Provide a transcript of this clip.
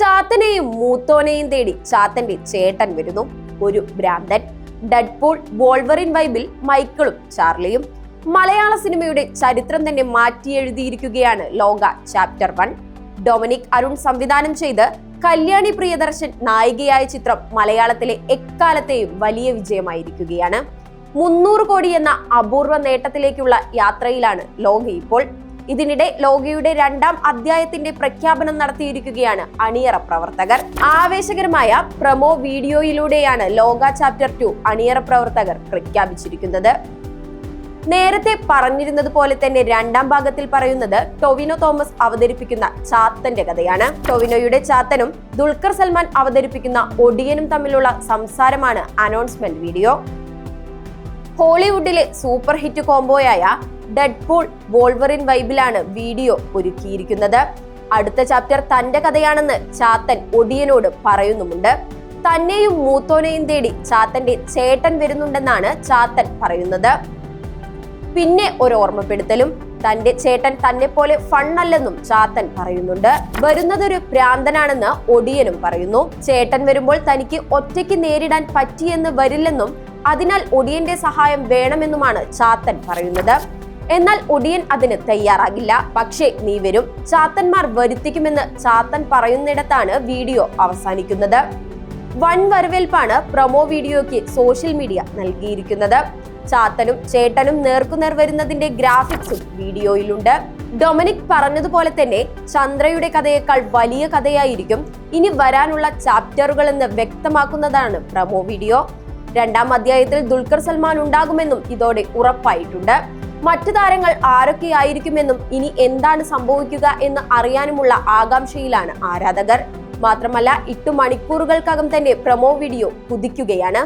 ചാത്തനെയും മൂത്തോനെയും തേടി ചാത്തന്റെ ചേട്ടൻ വരുന്നു. ഒരു ഭ്രാന്തൻ. ഡഡ്പൂൾ വോൾവറിൻ വൈബിൽ മൈക്കിളും ചാർലിയും. മലയാള സിനിമയുടെ ചരിത്രം തന്നെ മാറ്റിയെഴുതിയിരിക്കുകയാണ് ലോക ചാപ്റ്റർ വൺ. ഡൊമിനിക് അരുൺ സംവിധാനം ചെയ്ത് കല്യാണി പ്രിയദർശൻ നായികയായ ചിത്രം മലയാളത്തിലെ എക്കാലത്തെയും വലിയ വിജയമായിരിക്കുകയാണ്. മുന്നൂറ് കോടി എന്ന അപൂർവ നേട്ടത്തിലേക്കുള്ള യാത്രയിലാണ് ലോക ഇപ്പോൾ. ഇതിനിടെ ലോകയുടെ രണ്ടാം അധ്യായത്തിന്റെ പ്രഖ്യാപനം നടത്തിയിരിക്കുകയാണ് അണിയറ പ്രവർത്തകർ. ആവേശകരമായ പ്രമോ വീഡിയോയിലൂടെയാണ് ലോക ചാപ്റ്റർ ടു അണിയറ പ്രവർത്തകർ പ്രഖ്യാപിച്ചിരിക്കുന്നത്. നേരത്തെ പറഞ്ഞിരുന്നത് പോലെ തന്നെ രണ്ടാം ഭാഗത്തിൽ പറയുന്നത് ടൊവിനോ തോമസ് അവതരിപ്പിക്കുന്ന ചാത്തന്റെ കഥയാണ്. ടൊവിനോയുടെ ചാത്തനും ദുൽഖർ സൽമാൻ അവതരിപ്പിക്കുന്ന ഒടിയനും തമ്മിലുള്ള സംസാരമാണ് അനൗൺസ്മെന്റ് വീഡിയോ ഹോളിവുഡിലെ സൂപ്പർ ഹിറ്റ് കോംബോയായ ഡെഡ്പൂൾ വോൾവറിൻ വൈബിലാണ് വീഡിയോ ഒരുക്കിയിരിക്കുന്നത്. അടുത്ത ചാപ്റ്റർ തന്റെ കഥയാണെന്ന് ചാത്തൻ ഒടിയനോട് പറയുന്നുമുണ്ട്. തന്നെയും മൂത്തോനെയും തേടി ചാത്തന്റെ ചേട്ടൻ വരുന്നുണ്ടെന്നാണ് ചാത്തൻ പറയുന്നത്. പിന്നെ ഒരു ഓർമ്മപ്പെടുത്തലും തന്റെ ചേട്ടൻ തന്നെ പോലെ ഫണ്ണല്ലെന്നും ചാത്തൻ പറയുന്നുണ്ട്. വരുന്നതൊരു ഭ്രാന്തനാണെന്ന് ഒടിയനും പറയുന്നു. ചേട്ടൻ വരുമ്പോൾ തനിക്ക് ഒറ്റയ്ക്ക് നേരിടാൻ പറ്റിയെന്ന് വരില്ലെന്നും അതിനാൽ ഒടിയന്റെ സഹായം വേണമെന്നുമാണ് ചാത്തൻ പറയുന്നത്. എന്നാൽ ഒടിയൻ അതിന് തയ്യാറാകില്ല. പക്ഷേ നീ വരും. ചാത്തന്മാർ വരുത്തിക്കുമെന്ന് ചാത്തൻ പറയുന്നിടത്താണ് വീഡിയോ അവസാനിക്കുന്നത്. വൻ വരവേൽപ്പാണ് പ്രൊമോ വീഡിയോയ്ക്ക് സോഷ്യൽ മീഡിയ നൽകിയിരിക്കുന്നത്. ചാത്തനും ചേട്ടനും നേർക്കുനേർ വരുന്നതിന്റെ ഗ്രാഫിക്സും വീഡിയോയിലുണ്ട്. ഡൊമിനിക് പറഞ്ഞതുപോലെ തന്നെ ചന്ദ്രയുടെ കഥയേക്കാൾ വലിയ കഥയായിരിക്കും ഇനി വരാനുള്ള ചാപ്റ്ററുകൾ എന്ന് വ്യക്തമാക്കുന്നതാണ് പ്രൊമോ വീഡിയോ. രണ്ടാം അധ്യായത്തിൽ ദുൽഖർ സൽമാൻ ഉണ്ടാകുമെന്നും ഇതോടെ ഉറപ്പായിട്ടുണ്ട്. മറ്റു താരങ്ങൾ ആരൊക്കെയായിരിക്കുമെന്നും ഇനി എന്താണ് സംഭവിക്കുക എന്ന് അറിയാനുമുള്ള ആകാംക്ഷയിലാണ് ആരാധകർ. മാത്രമല്ല എട്ട് മണിക്കൂറുകൾക്കകം തന്നെ പ്രൊമോ വീഡിയോ കുതിക്കുകയാണ്